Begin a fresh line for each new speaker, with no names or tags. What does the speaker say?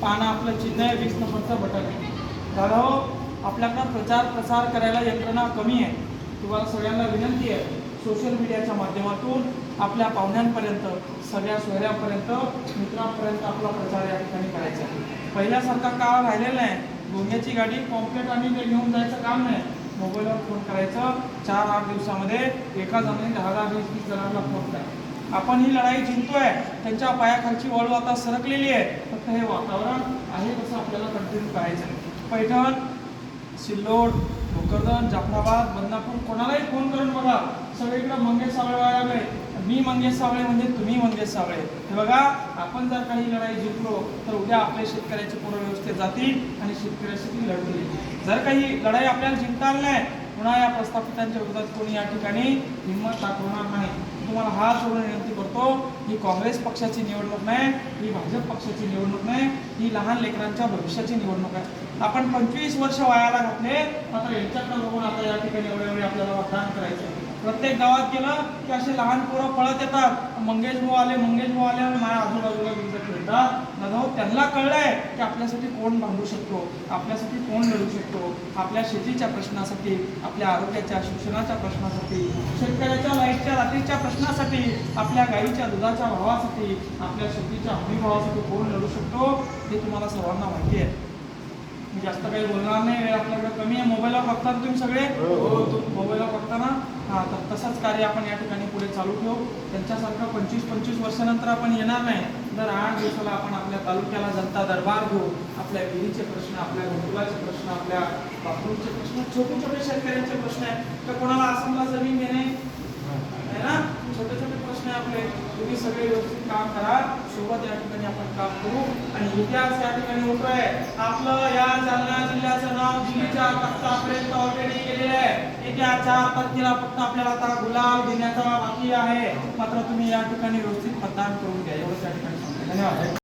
पाहणं आपलं चिन्ह आहे वीस नंबरचं बटन आहे दादा हो आपल्याकडं प्रचार प्रसार करायला यंत्रणा कमी आहे. तुम्हाला सगळ्यांना विनंती आहे सोशल मीडियाच्या माध्यमातून आपल्या पाहुण्यांपर्यंत सगळ्या सोयऱ्यांपर्यंत मित्रांपर्यंत आपला प्रचार या ठिकाणी करायचा आहे. पहिल्यासारखा काळ राहिलेला आहे. गोंग्याची गाडी कॉम्प्लेट आणि ते घेऊन जायचं काम नाही. मोबाईलवर फोन करायचं चार आठ दिवसामध्ये एका जणांनी दहा दहा वीस वीस जणांना फोन करा. आपण ही लढाई जिंकतोय. त्यांच्या पायाखालची वळू आता सरकलेली आहे. फक्त हे वातावरण आहे तसं आपल्याला कंटिन्यू करायचं आहे. पैठण सिल्लोड भोकरदन जाफराबाद बदनापूर कोणालाही फोन करून बघा. सगळीकडे मंगेश सावळे व्हायला मी मंगेश सावळे म्हणजे तुम्ही मंगेश सावळे हे बघा आपण जर काही लढाई जिंकलो तर उद्या आपल्या शेतकऱ्याचे पूर्ण व्यवस्थेत जातील आणि शेतकऱ्यासाठी लढतील. जर काही लढाई आपल्याला जिंकता आली नाही पुन्हा या प्रस्थापितांच्या विरोधात कोणी या ठिकाणी हिंमत दाखवणार नाही. हात जोडून विनंती करतो ही काँग्रेस पक्षाची निवडणूक नाही ही भाजप पक्षाची निवडणूक नाही ही लहान लेकरांच्या भविष्याची निवडणूक आहे आपण पंचवीस वर्ष वयाला घातले मात्र यांच्याकडे बघून आता या ठिकाणी एवढे एवढे आपल्याला मतदान करायचं आहे. प्रत्येक गावात गेलं की असे लहान पोरं पळत येतात. मंगेश भाऊ आले मंगेश भाऊ आले आणि माझ्या आजूबाजूला तुमचं खेळतात दादा हो, त्यांना कळलंय की आपल्यासाठी कोण बांधू शकतो? आपल्यासाठी कोण लढू शकतो? आपल्या शेतीच्या प्रश्नासाठी आपल्या आरोग्याच्या शिक्षणाच्या प्रश्नासाठी शेतकऱ्याच्या लाईटच्या रात्रीच्या प्रश्नासाठी आपल्या गाईच्या दुधाच्या भावासाठी आपल्या शेतीच्या हमीभावासाठी कोण लढू शकतो हे तुम्हाला सर्वांना माहिती आहे. मी जास्त काही बोलणार नाही वेळ आपल्याकडे कमी आहे. मोबाईलवर बघतात तुम्ही सगळे? हो, हो, मोबाईलवर कार्य आपण या ठिकाणी पुढे चालू ठेवू. त्यांच्यासारखं पंचवीस पंचवीस वर्षानंतर आपण येणार नाही. दर आठ दिवसाला आपण आपल्या तालुक्याला जनता दरबार घेऊ. आपल्या विहिरीचे प्रश्न आपल्या घरकुलाचे प्रश्न आपल्या बाथरूमचे प्रश्न छोटे छोटे शेतकऱ्यांचे प्रश्न आहेत. तर कोणाला आसामला जमीन घेणे आहे ना? छोटे छोटे प्रश्न आहे आपले. तुम्ही सगळे व्यवस्थित काम करा. सोबत या ठिकाणी आपण काम करू. आणि इतिहास या ठिकाणी होतोय आपलं या जालना दिल्लीच्या तख्तापर्यंत ऑलरेडी आहे. येत्या चार तारखेला फक्त आपल्याला आता गुलाब देण्याचा बाकी आहे. मात्र तुम्ही या ठिकाणी व्यवस्थित मतदान करून घ्या. एवढं त्या ठिकाणी धन्यवाद.